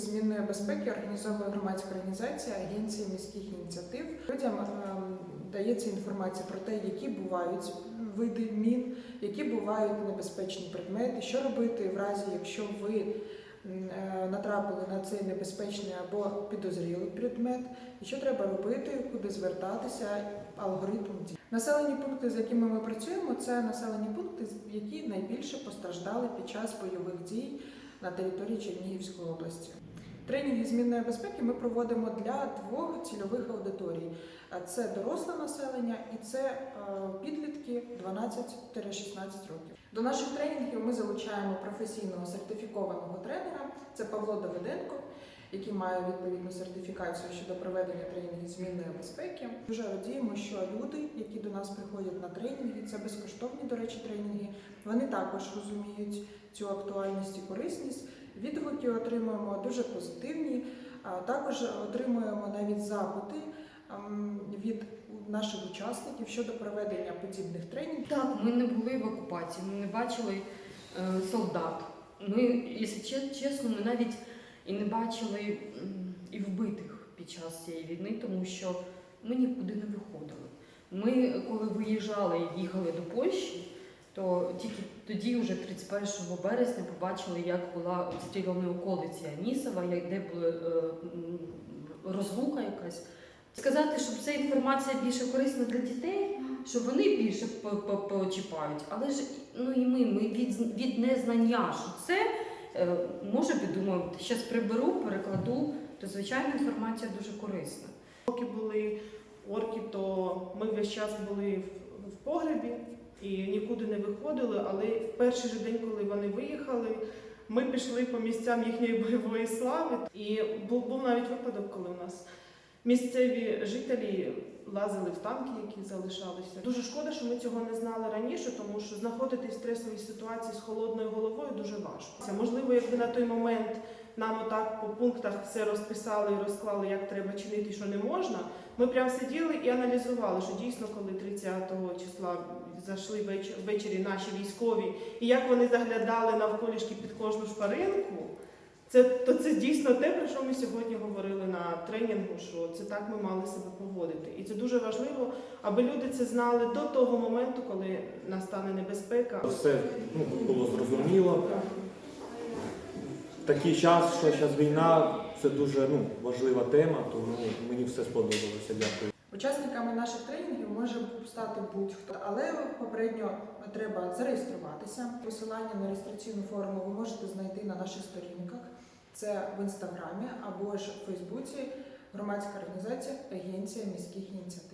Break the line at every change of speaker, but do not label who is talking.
змінної безпеки організовує громадська організація Агенція міських ініціатив. Людям ем, дається інформація про те, які бувають види мін, які бувають небезпечні предмети, що робити в разі, якщо ви е, натрапили на цей небезпечний або підозрілий предмет, і що треба робити, куди звертатися, алгоритм дій. Населені пункти, з якими ми працюємо, це населені пункти, які найбільше постраждали під час бойових дій на території Чернігівської області. Тренінги змінної безпеки ми проводимо для двох цільових аудиторій: це доросле населення і це е, підлітки 12-16 років. До наших тренінгів ми залучаємо професійного сертифікованого тренера. Це Павло Давиденко, який має відповідну сертифікацію щодо проведення тренінгів змінної безпеки. Дуже радіємо, що люди, які до нас приходять на тренінги, це безкоштовні, до речі, тренінги. Вони також розуміють цю актуальність і корисність. Відгуки отримуємо дуже позитивні. Також отримуємо навіть запити ем, від наших учасників щодо проведення подібних тренінгів.
Так, ми не були в окупації, ми не бачили е, солдат. Ми, якщо чесно, ми навіть і не бачили і вбитих під час цієї війни, тому що ми нікуди не виходили. Ми, коли виїжджали і їхали до Польщі, то тільки тоді, вже 31 березня, побачили, як була обстріляна околиці Анісова, як де була е, розлука якась. Сказати, щоб ця інформація більше корисна для дітей, що вони більше по- по- почіпають, але ж ну і ми, ми від, від незнання, що це може би думаю, зараз приберу, перекладу, то звичайно інформація дуже корисна.
Поки були орки, то ми весь час були в, погребі і нікуди не виходили. Але в перший же день, коли вони виїхали, ми пішли по місцям їхньої бойової слави. І був навіть випадок, коли у нас місцеві жителі лазили в танки, які залишалися. Дуже шкода, що ми цього не знали раніше, тому що знаходитись в стресовій ситуації з холодною головою дуже важко. Це можливо, якби на той момент нам отак по пунктах все розписали і розклали, як треба чинити, що не можна. Ми прям сиділи і аналізували, що дійсно, коли 30 числа зайшли веч- ввечері наші військові, і як вони заглядали навколішки під кожну шпаринку. Це то це дійсно те, про що ми сьогодні говорили на тренінгу, що це так ми мали себе поводити. І це дуже важливо, аби люди це знали до того моменту, коли настане небезпека.
Все ну, було зрозуміло. Такий час, що зараз війна, це дуже ну, важлива тема, тому мені все сподобалося. Дякую.
Учасниками наших тренінгів може стати будь-хто, але попередньо треба зареєструватися. Посилання на реєстраційну форму ви можете знайти на наших сторінках. Це в інстаграмі або ж в Фейсбуці громадська організація Агенція міських ініціатив.